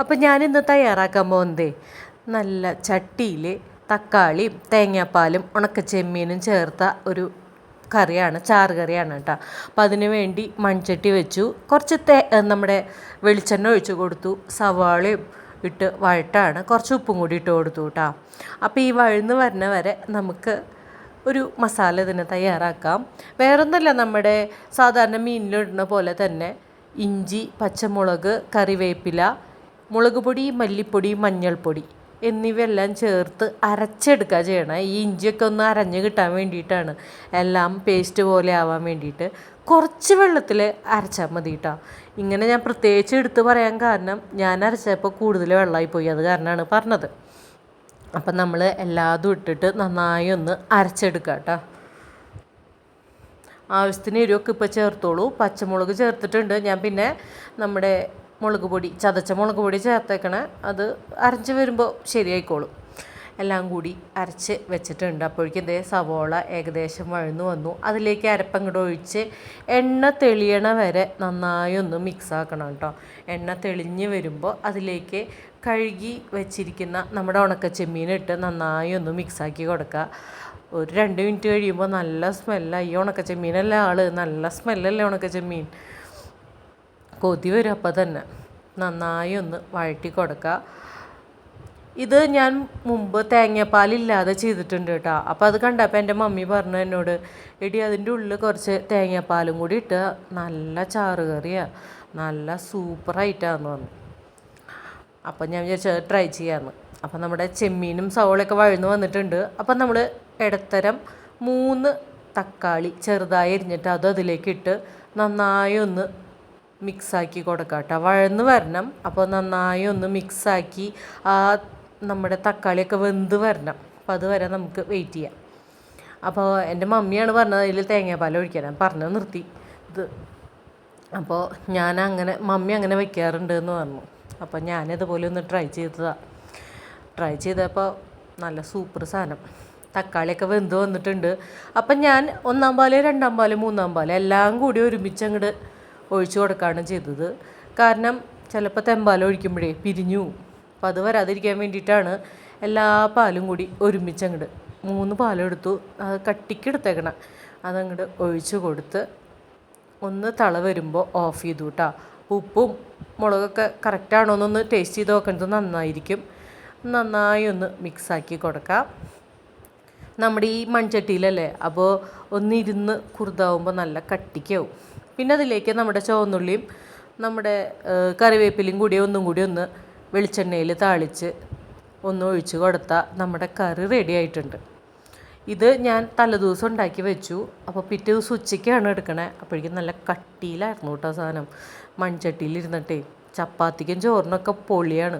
അപ്പം ഞാനിന്ന് തയ്യാറാക്കാൻ പോകുന്നതേ നല്ല ചട്ടിയിൽ തക്കാളിയും തേങ്ങാപ്പാലും ഉണക്ക ചെമ്മീനും ചേർത്ത ഒരു കറിയാണ് ചാറ് കറിയാണ് കേട്ടോ. അപ്പം അതിന് വേണ്ടി മൺചട്ടി വെച്ചു. കുറച്ച് തേ നമ്മുടെ വെളിച്ചെണ്ണ ഒഴിച്ചു കൊടുത്തു. സവാളയും ഇട്ട് വഴട്ടാണ്. കുറച്ച് ഉപ്പും കൂടി ഇട്ട് കൊടുത്തു കേട്ടോ. അപ്പോൾ ഈ വഴുന്ന് വരുന്ന വരെ നമുക്ക് ഒരു മസാല ഇതിനെ തയ്യാറാക്കാം. വേറൊന്നുമല്ല നമ്മുടെ സാധാരണ മീനിലിടുന്ന പോലെ തന്നെ ഇഞ്ചി പച്ചമുളക് കറിവേപ്പില മുളക് പൊടി മല്ലിപ്പൊടി മഞ്ഞൾപ്പൊടി എന്നിവയെല്ലാം ചേർത്ത് അരച്ചെടുക്കുക ചെയ്യണം. ഈ ഇഞ്ചിയൊക്കെ ഒന്ന് അരഞ്ഞ് കിട്ടാൻ വേണ്ടിയിട്ടാണ്. എല്ലാം പേസ്റ്റ് പോലെ ആവാൻ വേണ്ടിയിട്ട് കുറച്ച് വെള്ളത്തിൽ അരച്ചാൽ മതി കേട്ടോ ഇങ്ങനെ ഞാൻ പ്രത്യേകിച്ച് എടുത്ത് പറയാൻ കാരണം ഞാൻ അരച്ചപ്പോൾ കൂടുതൽ വെള്ളമായി പോയി അത് കാരണമാണ് പറഞ്ഞത്. അപ്പം നമ്മൾ എല്ലാതും ഇട്ടിട്ട് നന്നായി ഒന്ന് അരച്ചെടുക്കുക കേട്ടോ ആവശ്യത്തിന് എരിവൊക്കെ ഇപ്പോൾ ചേർത്തോളൂ. പച്ചമുളക് ചേർത്തിട്ടുണ്ട്. ഞാൻ പിന്നെ നമ്മുടെ മുളക് പൊടി ചതച്ച മുളക് പൊടി ചേർത്തേക്കണേ. അത് അരച്ച് വരുമ്പോൾ ശരിയായിക്കോളും. എല്ലാം കൂടി അരച്ച് വെച്ചിട്ടുണ്ട്. അപ്പോഴേക്കും ഇതേ സവോള ഏകദേശം വഴന്നു വന്നു. അതിലേക്ക് അരപ്പങ്ങോട്ട് ഒഴിച്ച് എണ്ണ തെളിയണ വരെ നന്നായി ഒന്ന് മിക്സ് ആക്കണം കേട്ടോ. എണ്ണ തെളിഞ്ഞ് വരുമ്പോൾ അതിലേക്ക് കഴുകി വെച്ചിരിക്കുന്ന നമ്മുടെ ഉണക്ക ചെമ്മീനിട്ട് നന്നായി ഒന്ന് മിക്സാക്കി കൊടുക്കുക. ഒരു രണ്ട് മിനിറ്റ് കഴിയുമ്പോൾ നല്ല സ്മെല്ലായി ഈ ഉണക്ക ചെമ്മീനല്ല ആൾ നല്ല സ്മെല്ലല്ലേ ഉണക്ക ചെമ്മീൻ കൊതി വരും അപ്പം തന്നെ നന്നായി ഒന്ന് വഴറ്റി കൊടുക്കുക ഇത് ഞാൻ മുമ്പ് തേങ്ങാപ്പാലില്ലാതെ ചെയ്തിട്ടുണ്ട് കേട്ടോ. അപ്പോൾ അത് കണ്ടപ്പോൾ എന്റെ മമ്മി പറഞ്ഞു എന്നോട് എടി അതിന്റെ ഉള്ളിൽ കുറച്ച് തേങ്ങാപ്പാലും കൂടി ഇട്ട് നല്ല ചാറ് കറിയാണ് നല്ല സൂപ്പറായിട്ടാന്ന് പറഞ്ഞു. അപ്പം ഞാൻ വിചാരിച്ചത് ട്രൈ ചെയ്യാമെന്ന് അപ്പം നമ്മുടെ ചെമ്മീനും സവോളയൊക്കെ വഴന്നു വന്നിട്ടുണ്ട്. അപ്പം നമ്മൾ ഇടത്തരം മൂന്ന് തക്കാളി ചെറുതായി എരിഞ്ഞിട്ട് അത് അതിലേക്ക് ഇട്ട് നന്നായി ഒന്ന് മിക്സാക്കി കൊടുക്കാം കേട്ടോ വഴന്ന് വരണം. അപ്പോൾ നന്നായി ഒന്ന് മിക്സാക്കി ആ നമ്മുടെ തക്കാളിയൊക്കെ വെന്ത് വരണം. അപ്പോൾ അതുവരെ നമുക്ക് വെയിറ്റ് ചെയ്യാം. അപ്പോൾ എന്റെ മമ്മിയാണ് പറഞ്ഞത് അതിൽ തേങ്ങാപ്പാൽ ഒഴിക്കാൻ. പറഞ്ഞു നിർത്തി. ഇത് അപ്പോൾ ഞാൻ അങ്ങനെ മമ്മി അങ്ങനെ വെക്കാറുണ്ട് എന്ന് പറഞ്ഞു. അപ്പോൾ ഞാനിതുപോലെ ഒന്ന് ട്രൈ ചെയ്തതാണ് ട്രൈ ചെയ്തപ്പോൾ നല്ല സൂപ്പർ സാധനം. തക്കാളിയൊക്കെ വെന്ത് വന്നിട്ടുണ്ട്. അപ്പം ഞാൻ ഒന്നാം പാൽ രണ്ടാം പാൽ മൂന്നാം പാൽ എല്ലാം കൂടി ഒരുമിച്ച് അങ്ങോട്ട് ഒഴിച്ചു കൊടുക്കുകയാണ് ചെയ്തത്. കാരണം ചിലപ്പോൾ തെമ്പാലം ഒഴിക്കുമ്പോഴേ പിരിഞ്ഞു അപ്പോൾ അത് വരാതിരിക്കാൻ വേണ്ടിയിട്ടാണ് എല്ലാ പാലും കൂടി ഒരുമിച്ച് അങ്ങോട്ട് മൂന്ന് പാലെടുത്തു അത് കട്ടിക്ക് എടുത്തേക്കണം. അതങ്ങോട്ട് ഒഴിച്ചു കൊടുത്ത് ഒന്ന് തള വരുമ്പോൾ ഓഫ് ചെയ്തു കേട്ടോ ഉപ്പും മുളകൊക്കെ കറക്റ്റാണോ എന്നൊന്ന് ടേസ്റ്റ് ചെയ്ത് നോക്കുന്നത് നന്നായിരിക്കും. നന്നായി ഒന്ന് മിക്സാക്കി കൊടുക്കാം. നമ്മുടെ ഈ മൺചട്ടിയിലല്ലേ? അപ്പോൾ ഒന്നിരുന്ന് കുറുതാവുമ്പോൾ നല്ല കട്ടിക്കാവും. പിന്നെ അതിലേക്ക് നമ്മുടെ ചുവന്നുള്ളിയും നമ്മുടെ കറിവേപ്പിലയും കൂടി ഒന്നും കൂടി ഒന്ന് വെളിച്ചെണ്ണയിൽ താളിച്ച് ഒന്ന് ഒഴിച്ച് കൊടുത്താൽ നമ്മുടെ കറി റെഡി ആയിട്ടുണ്ട്. ഇത് ഞാൻ തലേദിവസം ഉണ്ടാക്കി വെച്ചു. അപ്പോൾ പിറ്റേ ദിവസം ഉച്ചയ്ക്കാണ് എടുക്കണേ. അപ്പോഴേക്കും നല്ല കട്ടിയിലായിരുന്നു കേട്ടോ സാധനം. മൺചട്ടിയിലിരുന്നിട്ടേ. ചപ്പാത്തിക്കും ചോറിനൊക്കെ പൊളിയാണ്.